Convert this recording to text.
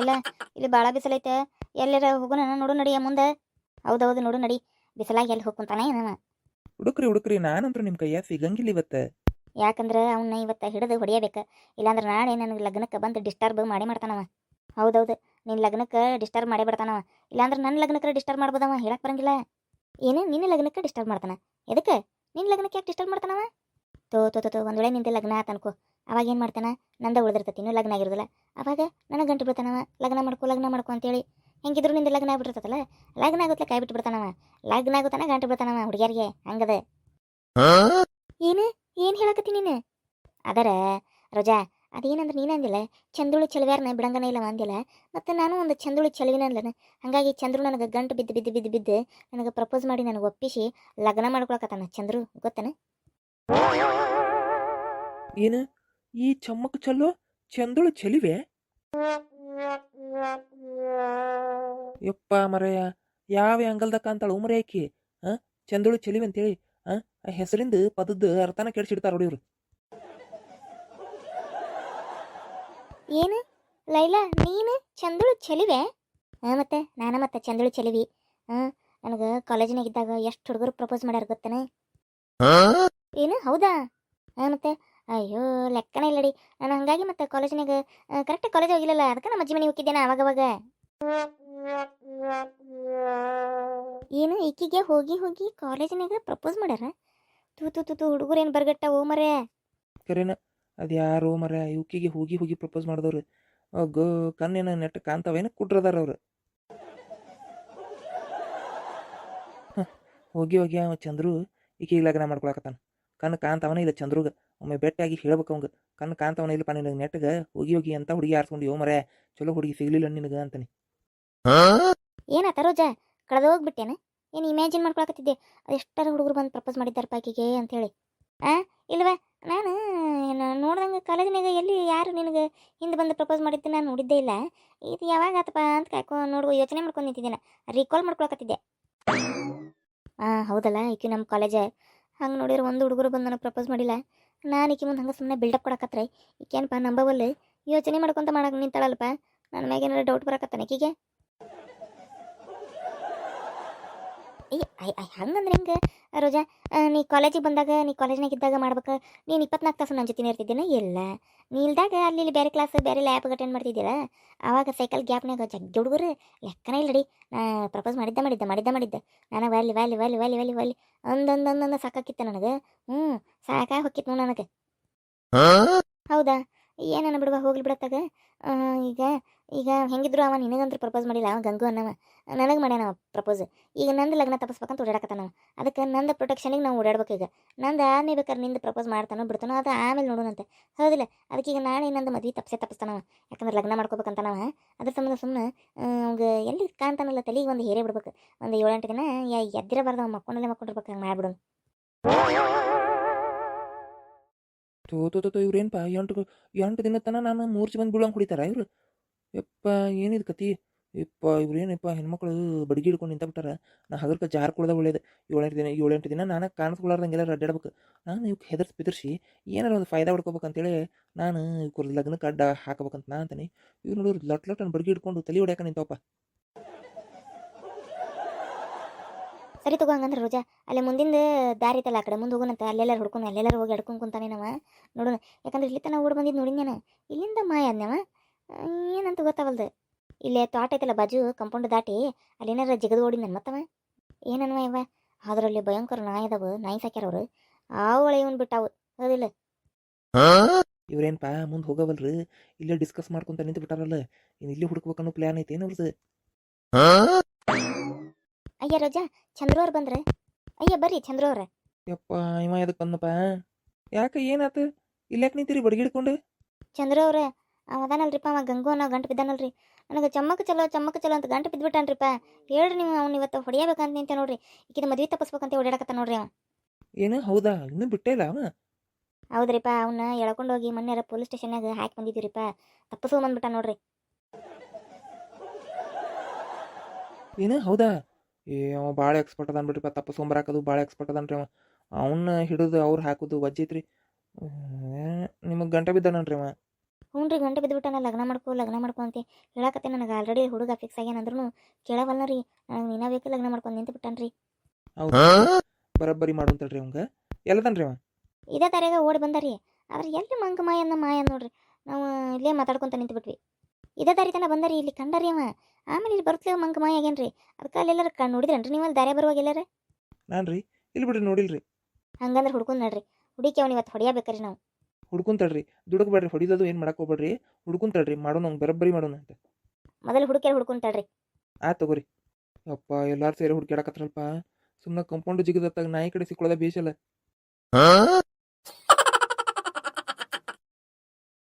ಇಲ್ಲ ಇಲ್ಲಿ ಭಾಳ ಬಿಸಿಲೈತೆ ಎಲ್ಲರ ಹೋಗೋಣ ನೋಡು ನಡಿಯ ಮುಂದೆ. ಹೌದೌದು ನೋಡು ನಡಿ. ಬಿಸಿಲಾಗಿ ಎಲ್ಲಿ ಹೋಗ್ಕೊಂತಾನೆ ಏನವ ಹುಡುಕ್ರಿ ಹುಡುಕ್ರಿ ನಾನಂತೂ ನಿಮ್ಮ ಕೈಯಾಗ ಸಿಗಂಗಿಲ್ಲ ಇವತ್ತು. ಯಾಕಂದ್ರೆ ಅವನ್ನ ಇವತ್ತು ಹಿಡಿದು ಹೊಡಿಯಬೇಕು. ಇಲ್ಲಾಂದ್ರೆ ನಾಳೆ ನನಗೆ ಲಗ್ನಕ್ಕೆ ಬಂದು ಡಿಸ್ಟರ್ಬ್ ಮಾಡಿ ಮಾಡ್ತಾನವ. ಹೌದೌದು ನಿನ್ನ ಲಗ್ನಕ್ಕೆ ಡಿಸ್ಟರ್ಬ್ ಮಾಡೇ ಬಿಡ್ತಾನವ. ಇಲ್ಲಾಂದ್ರೆ ನನ್ನ ಲಗ್ನಕ್ಕೆ ಡಿಸ್ಟರ್ಬ್ ಮಾಡ್ಬೋದವ ಹೇಳಕ್ ಬರಂಗಿಲ್ಲ. ಏನು ನಿನ್ನ ಲಗ್ನಕ್ಕೆ ಡಿಸ್ಟರ್ಬ್ ಮಾಡ್ತಾನ? ಎದಕ್ಕೆ? ನಿನ್ನ ಲಗ್ನಕ್ಕೆ ಯಾಕೆ ಡಿಸ್ಟರ್ಬ್ ಮಾಡ್ತಾನವ? ತೋ ತೋ ತೋ ಒಂದು ವೇಳೆ ನಿಂದ ಲಗ್ನ ಆತ ಅನ್ಕೋ ಅವಾಗ ಏನು ಮಾಡ್ತಾನ? ನಂದ ಉಳಿದಿರ್ತೈತಿ, ಇನ್ನೂ ಲಗ್ನ ಆಗಿರೋದಿಲ್ಲ. ಅವಾಗ ನನಗೆ ಗಂಟು ಬಿಡ್ತಾನವ, ಲಗ್ನ ಮಾಡ್ಕೊ ಲಗ್ನ ಮಾಡ್ಕೊ ಅಂತೇಳಿ. ಹೆಂಗಿದ್ರು ನಿಂದ ಲಗ್ನ ಆಗ್ಬಿಟ್ಟಿರ್ತದಲ್ಲ ಲಗ್ನ ಆಗುತ್ತಲೆ ಕೈ ಬಿಟ್ಟು ಬಿಡ್ತಾನವ. ಲಗ್ನ ಆಗುತ್ತಾನ ಗಂಟು ಬಿಡ್ತಾನವ ಹುಡುಗಿಯರಿಗೆ, ಹಂಗದ. ಏನು? ಏನು ಹೇಳಕತ್ತಿ ನೀನು? ಅದರ ರೋಜಾ, ಅದೇನಂದ್ರೆ ನೀನು ಅಂದಿಲ್ಲ? ಚಂದುಳು ಚಲವ್ಯಾರನ ಬಿಡಂಗನ ಇಲ್ಲ ಅಂದಿಲ್ಲ? ಮತ್ತು ನಾನು ಒಂದು ಚಂದುಳು ಚಲವಿನ ಅಲ್ಲನ ಹಾಗಾಗಿ ಚಂದ್ರು ನನಗೆ ಗಂಟು ಬಿದ್ದು ಬಿದ್ದು ಬಿದ್ದು ಬಿದ್ದು ನನಗೆ ಪ್ರಪೋಸ್ ಮಾಡಿ ನನಗೆ ಒಪ್ಪಿಸಿ ಲಗ್ನ ಮಾಡ್ಕೊಳಕತ್ತಾನ ಚಂದ್ರು, ಗೊತ್ತನ? ಏನು? ಈ ಚಮ್ಮಕ್ ಚಲೋ ಚಂದಳು ಚೆಲಿವೆ? ಯಪ್ಪ ಮರಯ್ಯ ಯಾವ ಆಂಗಲ್ದಾಗ ಕಾಂತಾಳು ಮರೆ ಆಕಿ? ಆ ಚಂದಳು ಚೆಲಿವೆ ಅಂತೇಳಿ ಆ ಆ ಹೆಸರಿಂದ ಪದದ ಅರ್ಥನ ಕೆಡಿಸಿಡ್ತಾರ ನೋಡಿ ಇವ್ರು. ಏನು? ಲೈಲಾ ನೀನು? ಚಂದಳು ಚಲಿವೆ? ಹಾಂ ಮತ್ತೆ ನಾನು ಮತ್ತೆ ಚಂದಳು ಚಲಿವಿ. ಹಾಂ ನನಗೆ ಕಾಲೇಜಿನಾಗ ಇದ್ದಾಗ ಎಷ್ಟು ಹುಡುಗರು ಪ್ರಪೋಸ್ ಮಾಡ್ಯಾರ ಗೊತ್ತೇನೆ? ಏನು? ಹೌದಾ? ಹಾಂ ಮತ್ತೆ ಅಯ್ಯೋ, ಲೆಕ್ಕನೇ ಇಲ್ಲಡಿ. ನಾನು ಹಂಗಾಗಿ ಮತ್ತೆ ಕಾಲೇಜಿನಾಗ ಕರೆಕ್ಟ್ ಕಾಲೇಜ್ ಹೋಗಿಲ್ಲಲ್ಲ, ಅದಕ್ಕೆ ನಮ್ಮ ಅಜ್ಜಿ ಮನೆಗೆ ಹೋಗಿದ್ದೇನೆ ಅವಾಗವಾಗ ಏನು, ಈಕಿಗೆ ಹೋಗಿ ಹೋಗಿ ಕಾಲೇಜಿನಾಗ ಪ್ರಪೋಸ್ ಮಾಡ್ಯಾರ? ತೂ ತೂ ತೂ ತೂ ಹುಡುಗರು ಏನು ಬರ್ಗಟ್ಟ ಓ ಮರೆ ಕರೆನ, ಅದು ಯಾರು ಮರ ಇವಕಿಗೆ ಹೋಗಿ ಹೋಗಿ ಪ್ರಪೋಸ್ ಮಾಡಿದವ್ರು. ಗೋ ಕಣ್ಣೇನು ನೆಟ್ ಕಾಂತಾವೇನ ಕುಟ್ರದಾರ ಅವ್ರು. ಹೋಗಿ ಹೋಗಿ ಅವ ಚಂದ್ರು ಈಕಿಗೆ ಲಗ್ನ ಮಾಡ್ಕೊಳಕತ್ತಾನ. ಕಣ್ಣು ಕಾಂತವನ ಇಲ್ಲ ಚಂದ್ರುಗ. ಒಮ್ಮೆ ಭೇಟಿಯಾಗಿ ಹೇಳ್ಬೇಕು ಅವಂಗೆ. ಕಣ್ಣು ಕಾಣ್ತಾವನ ಇಲ್ಲಪ್ಪ ನಿನಗೆ ನೆಟ್ಟಗೆ ಹೋಗಿ ಹೋಗಿ ಅಂತ ಹುಡುಗಿ ಆರಿಸ್ಕೊಂಡು ಯೋ ಮರೆ ಚಲೋ ಹುಡುಗಿ ಸಿಗ್ಲಿಲ್ಲ ನಿನಗೆ ಅಂತಾನೆ. ಏನಾತ ರೋಜಾ? ಕಳೆದೋಗ್ಬಿಟ್ಟೇನ ಏನು ಇಮ್ಯಾಜಿನ್ ಮಾಡ್ಕೊಳಕತ್ತಿದ್ದೆ? ಅದೆಷ್ಟರ ಹುಡುಗರು ಬಂದು ಪ್ರಪೋಸ್ ಮಾಡಿದ್ದಾರೆ ಪಾಕಿಗೆ ಅಂತೇಳಿ ಆ? ಇಲ್ವಾ? ನಾನು ಏನು ನೋಡ್ದಂಗೆ ಕಾಲೇಜಿನಾಗ ಎಲ್ಲಿ ಯಾರು ನಿನಗೆ ಹಿಂದೆ ಬಂದು ಪ್ರಪೋಸ್ ಮಾಡಿದ್ದು ನಾನು ನೋಡಿದ್ದೇ ಇಲ್ಲ. ಇದು ಯಾವಾಗ ಆತಪ್ಪ ಅಂತ ಕಾಯ್ಕೊ ನೋಡುವ ಯೋಚನೆ ಮಾಡ್ಕೊಂಡು ನಿಂತಿದ್ದೇನೆ. ರೀಕಾಲ್ ಮಾಡ್ಕೊಳಕತ್ತಿದ್ದೆ. ಹಾಂ ಹೌದಲ್ಲ ಈಕೆ ನಮ್ಮ ಕಾಲೇಜ. ಹಂಗೆ ನೋಡಿದ್ರೆ ಒಂದು ಹುಡುಗರು ಬಂದು ನನಗೆ ಪ್ರಪೋಸ್ ಮಾಡಿಲ್ಲ. ನಾನು ಈಕೆ ಮುಂದೆ ಹಂಗೆ ಸುಮ್ಮನೆ ಬಿಲ್ಡಪ್ ಕೊಡಕತ್ರೆ ಈಕೇನಪ್ಪ ನಂಬಲ್ಲಿ ಯೋಚನೆ ಮಾಡ್ಕೊಂತ ಮಾಡಕ್ಕೆ ನಿಂತಾಳಲ್ಪ? ನನ್ನ ಮ್ಯಾಗ ಏನಾರ ಡೌಟ್ ಬರಕತ್ತಾನೆ ಈಕಿಗೆ? ಅಯ್ಯ ಐ ಅಯ್ಯ ಹಂಗಂದ್ರೆ ಹೆಂಗೆ ರೋಜಾ? ನೀ ಕಾಲೇಜಿಗೆ ಬಂದಾಗ ನೀ ಕಾಲೇಜ್ನಾಗ ಇದ್ದಾಗ ಮಾಡ್ಬೇಕು? ನೀನು ಇಪ್ಪತ್ನಾಲ್ಕು ತಾಸು ನನ್ನ ಜೊತೆ ಇರ್ತಿದ್ದೇನೆ? ಇಲ್ಲ. ನೀ ಇಲ್ದಾಗ ಅಲ್ಲಿ ಇಲ್ಲಿ ಬೇರೆ ಕ್ಲಾಸ್ ಬೇರೆ ಲ್ಯಾಬ್ ಅಟೆಂಡ್ ಮಾಡ್ತಿದ್ದೀರ ಆವಾಗ ಸೈಕಲ್ ಗ್ಯಾಪ್ನಾಗ ಜಗ್ಗಿ ಹುಡುಗರು ಲೆಕ್ಕನೇ ಇಲ್ಲಡಿ ನಾ ಪ್ರಪೋಸ್ ಮಾಡಿದ್ದೆ ಮಾಡಿದ್ದೆ ಮಾಡಿದ್ದೆ ಮಾಡಿದ್ದೆ. ನಾನು ವ್ಯಾಲಿ ವ್ಯಾಲಿ ವ್ಯಾಲಿ ವ್ಯಾಲಿ ವ್ಯಾಲಿ ವ್ಯಾಲಿ ಒಂದೊಂದೊಂದೊಂದು ಸಾಕಾಕಿತ್ತು ನನಗೆ? ಹ್ಞೂ ಸಾಕಾಗಿ ಹೊಕ್ಕಿತ್ತು ನನಗೆ. ಹೌದಾ? ಏನನ್ನ ಬಿಡುವ ಹೋಗ್ಲಿ ಬಿಡತ್ತಾಗ ಈಗ ಈಗ ಹೆಂಗಿದ್ರು ಅವ ನಿನಗಂತೂ ಪ್ರಪೋಸ್ ಮಾಡಿಲ್ಲ, ಅವ ಗಂಗು ಅನ್ನವ. ನನಗೆ ಮಾಡ್ಯಾನ ಪ್ರಪೋಸ್ ಈಗ ನಂದು ಲಗ್ನ ತಪ್ಪಿಸ್ಬೇಕಂತ ಓಡಾಡಕತ್ತಾನವ ಅದಕ್ಕೆ ನಂದು ಪ್ರೊಟೆಕ್ಷನಿಗೆ ನಾವು ಓಡಾಡ್ಬೇಕು ಈಗ. ನಂದು ಆಮೇಲೆ ಬೇಕಾದ್ರೆ ನಿಂದು ಪ್ರಪೋಸ್ ಮಾಡ್ತಾನೋ ಬಿಡ್ತಾನೋ ಅದು ಆಮೇಲೆ ನೋಡೋಣಂತೆ. ಹೌದಿಲ್ಲ, ಅದಕ್ಕೆ ಈಗ ನಾಳೆ ನಂದು ಮದುವೆ ತಪ್ಸೆ ತಪ್ಪಿಸ್ತಾನವ ಯಾಕಂದ್ರೆ ಲಗ್ನ ಮಾಡ್ಕೋಬೇಕಂತಾನವ ಅದ್ರ ಸಂಬಂಧ ಸುಮ್ಮನೆ ಅವ್ಗೆ ಎಲ್ಲಿ ಕಾಣ್ತಾನಲ್ಲ ತಲೆಗೆ ಒಂದು ಹೇರೇ ಬಿಡ್ಬೇಕು. ಒಂದು ಏಳೆಂಟು ದಿನ ಎದ್ದಿರಬಾರ್ದು ಅವ್ನು ಮಕ್ಕೊಂಡಲ್ಲೇ ಮಕ್ಕೊಂಡಿರ್ಬೇಕು, ಹಂಗೆ ಮಾಡ್ಬಿಡು ತೋ ತೋ ತೋ ಇವ್ರೇನಪ್ಪ ಎಂಟು ಎಂಟು ದಿನ ತನ ನಾನು ಮೂರ್ಚಿ ಬಂದು ಬೀಳಂಗೆ ಕುಡಿತಾರ ಇವರು? ಯಪ್ಪ, ಏನಿದು ಕತಿ? ಯಪ್ಪ, ಇವ್ರೇನಪ್ಪ ಹೆಣ್ಮಕ್ಳು ಬಡಿಗೆ ಹಿಡ್ಕೊಂಡು ನಿಂತಬಿಟ್ಟಾರ. ನಾ ಹಗರ್ಕ ಜಾರ್ ಕುಡ್ದ ಒಳ್ಳೇದು. ಏಳೆಂಟು ದಿನ ಏಳೆಂಟು ದಿನ ನಾನು ಕಾಣಿಸ್ಕೊಳಾರ್ದಂಗೆಲ್ಲ ಅಡ್ಡಾಡ್ಬೇಕು ನಾನು ಇವ್ಕೆ ಹೆದರ್ಸಿ ಬಿದರ್ಸಿ ಏನಾರ ಒಂದು ಫಾಯ್ದಾ ಹೊಡ್ಕೋಬೇಕಂತೇಳಿ ನಾನು ಇವ್ರ ಲಗ್ನಕ್ಕೆ ಅಡ್ಡ ಹಾಕಬೇಕಂತ ನಾ ಅಂತಾನೆ. ಇವ್ರು ನೋಡಿದ್ರು ಲಟ್ ಲಟ್ ಬಡಿಗೆ ಹಿಡ್ಕೊಂಡು ತಲೆ ಹೊಡ್ಯಾಕ ನಿಂತವಪ್ಪ. ಸರಿ ತಗೋ ಹಂಗಂದ್ರೆ ರೋಜಾ. ಅಲ್ಲೇ ಮುಂದಿಂದ ದಾರಿ ಐತಲ್ಲ ಆ ಕಡೆ ಮುಂದೆ ಹೋಗೋಣಂತ. ಅಲ್ಲೆಲ್ಲರೂ ಹುಡ್ಕೊಂಡು ಅಲ್ಲೆಲ್ಲರೂ ಹೋಗಿ ಅಡ್ಕೊಂಡು ಕುಂತಾನೆ ನಾವ. ನೋಡೋಣ. ಯಾಕಂದ್ರೆ ಇಲ್ಲಿ ತನಕ ಓಡ್ ಬಂದಿದ್ದು ನೋಡಿದ್ಯಾನ ಇಲ್ಲಿಂದ ಮಾಯ ಅದ್ನವ ಏನಂತ ಗೊತ್ತಾವಲ್ದು. ಇಲ್ಲೇ ತೋಟ ಐತಲ್ಲ ಬಾಜು ಕಂಪೌಂಡ್ ದಾಟಿ ಅಲ್ಲೇನಾರ ಜಿಗದು ನನ್ನ ಮತ್ತವ ಏನನ್ವ ಇವ? ಅದರಲ್ಲಿ ಭಯಂಕರ ನಾಯಿ ಅದಾವ ನಾಯಿ ಸಾಕ್ಯಾರ ಅವರು. ಆವಳೆ ಇವನ್ ಬಿಟ್ಟಾವು. ಹೌದಿಲ್ಲ. ಇವ್ರೇನ್ಪಾ ಮುಂದೆ ಹೋಗವಲ್ರಿ. ಇಲ್ಲೇ ಡಿಸ್ಕಸ್ ಮಾಡ್ಕೊಂತ ನಿಂತು ಬಿಟ್ಟಾರಲ್ಲ ಇನ್ನು ಇಲ್ಲಿ ಹುಡುಕ್ಬೇಕನ್ನೋ ಪ್ಲ್ಯಾನ್ ಐತೆ ಏನು ಅವ್ರದ್ದು ಅಯ್ಯ ರೋಜಾ ಚಂದ್ರು ಅವ್ರು ಬಂದ್ರೆ? ಅಯ್ಯ ಬರ್ರಿ ಚಂದ್ರು ಅವ್ರ ಯಪ್ಪ ಇವ ಎದಕ್ಕೆ ಬಂದಪ್ಪ ಯಾಕೆ ಏನಾತು? ಇಲ್ಲಾಕೆ ನಿಂತೀರಿ ಬಡಗಿಡ್ಕೊಂಡು? ಚಂದ್ರು ಅವ್ರ ಅವ ಅದಾನಲ್ರಿಪ್ಪ ಅವ ಗಂಗು ಅನ್ನೋ ಗಂಟು ಬಿದ್ದಾನಲ್ರಿ. ನನಗೆ ಚಮ್ಮಕ್ ಚಲೋ ಚಮ್ಮಕ್ ಚಲೋ ಅಂತ ಗಂಟು ಬಿದ್ದುಬಿಟ್ಟಾನ್ರಿಪ್ಪ ಹೇಳ್ರಿ ನೀವು ಅವ್ನು ಇವತ್ತು ಹೊಡಿಯಬೇಕಂತ ನಿಂತೆ ನೋಡ್ರಿ. ಈಕಿನ ಮದ್ವೆ ತಪ್ಪಿಸ್ಬೇಕಂತ ಓಡಾಡಕತ್ತ ನೋಡ್ರಿ ಅವ. ಏನು? ಹೌದಾ? ಇನ್ನೂ ಬಿಟ್ಟೇ ಇಲ್ಲ ಅವ? ಹೌದ್ರಿಪ್ಪ ಅವನ್ನ ಎಳ್ಕೊಂಡು ಹೋಗಿ ಮೊನ್ನೆ ಪೊಲೀಸ್ ಸ್ಟೇಷನ್ಯಾಗ ಹಾಕಿ ಬಂದಿದ್ದೀರಿಪ್ಪ ತಪ್ಪಿಸ್ಕೊಂಡ್ ಬಂದ್ಬಿಟ್ಟ ನೋಡ್ರಿ. ಏನು? ಹೌದಾ? ಏ ಅವ ಭಾಳ ಎಕ್ಸ್ಪರ್ಟ್ ಅದಾನ ಬಿಡ್ರಿಪ್ಪ ತಪ್ಪ ಹಾಕೋದು ಭಾಳ ಎಕ್ಸ್ಪರ್ಟ್ ಅದಾನ್ರಿ ಅವ. ಅವನ್ನ ಹಿಡಿದು ಅವ್ರು ಹಾಕೋದು ವಜ್ಜೈತ್ರಿ ನಿಮಗೆ ಗಂಟೆ ಬಿದ್ದಾನನ್ರಿ ಅವ. ಹ್ಞೂ ರೀ ಗಂಟೆ ಬಿದ್ದುಬಿಟ್ಟಾನ ಲಗ್ನ ಮಾಡ್ಕೊ ಲಗ್ನ ಮಾಡ್ಕೊ ಅಂತ. ಹೇಳಕತ್ತೆ ನನಗೆ ಆಲ್ರೆಡಿ ಹುಡುಗ ಫಿಕ್ಸ್ ಆಗ್ಯಾನ ಅಂದ್ರೂ ಕೇಳವಲ್ಲ ರೀ. ನನಗೆ ನೀನ ಬೇಕು ಲಗ್ನ ಮಾಡ್ಕೊಂಡು ನಿಂತು ಬಿಟ್ಟಾನ್ರಿ. ಹೌದು ಬರಬ್ಬರಿ ಮಾಡು ಅಂತಲ್ರಿ ಅವಂಗ. ಎಲ್ಲದನ್ರಿ ಅವ? ಇದೇ ದಾರ್ಯಾಗ ಓಡಿ ಬಂದಾರಿ. ಆದ್ರೆ ಎಲ್ಲಿ ಮಂಗ ಮಾಯನ್ನ ಮಾಯ ನೋಡ್ರಿ. ನಾವು ಇಲ್ಲೇ ಮಾತಾಡ್ಕೊಂತ ನಿಂತು ಬಿಟ್ವಿ ಇದೇ ದಾರಿ ತನ ಬಂದಾರಿ ಇಲ್ಲಿ ಕಂಡರಿ ಅವ. ಆಮೇಲೆ ಇಲ್ಲಿ ಬರ್ತೇವೆ ಮಂಗ ಮಾಯ ಆಗ್ಯಾನ್ರಿ. ಅದಕ್ಕೆ ಅಲ್ಲೆಲ್ಲರ ಕ ನೋಡಿದ್ರೇನ್ರಿ ನೀವು ಅಲ್ಲಿ ದಾರಿ ಬರುವಾಗ ಎಲ್ಲಾರ? ನಾನು ರೀ ಇಲ್ಲಿ ಬಿಡ್ರಿ ನೋಡಿಲ್ರಿ. ಹಂಗಂದ್ರೆ ಹುಡ್ಕೊಂಡ್ ನಡ್ರಿ. ಹುಡುಕಿ ಅವ್ನು ಇವತ್ತು ಹೊಡಿಯಬೇಕ್ರಿ ನಾವು. ಹುಡ್ಕೊಂತಳ್ರಿ ದುಡಕ್ ಬೇಡ್ರಿ ಹೊಡಿದದು ಏನು ಮಾಡಕ್ಕೆ ಹೋಗ್ಬೇಡ್ರಿ. ಹುಡ್ಕೊಂತಳ್ರಿ ಮಾಡೋಣ ಅವ್ನು ಬರಬ್ಬರಿ ಮಾಡೋಣ ಅಂತ. ಮೊದಲು ಹುಡುಕಿಯಲ್ಲಿ ಹುಡ್ಕೊಂತಾಳ್ರಿ ಆ ತಗೋರಿ. ಅಪ್ಪ ಎಲ್ಲಾರು ಸೇರಿ ಹುಡ್ಕ್ಯಾಡಕತ್ರಲ್ಪ ಸುಮ್ಮನೆ ಕಂಪೌಂಡ್ ಜಿಗಿದತ್ತಾಗ ನಾಯಿ ಕಡೆ ಸಿಕ್ಕೊಳ್ಳೋದ ಬೇಸಲ್ಲ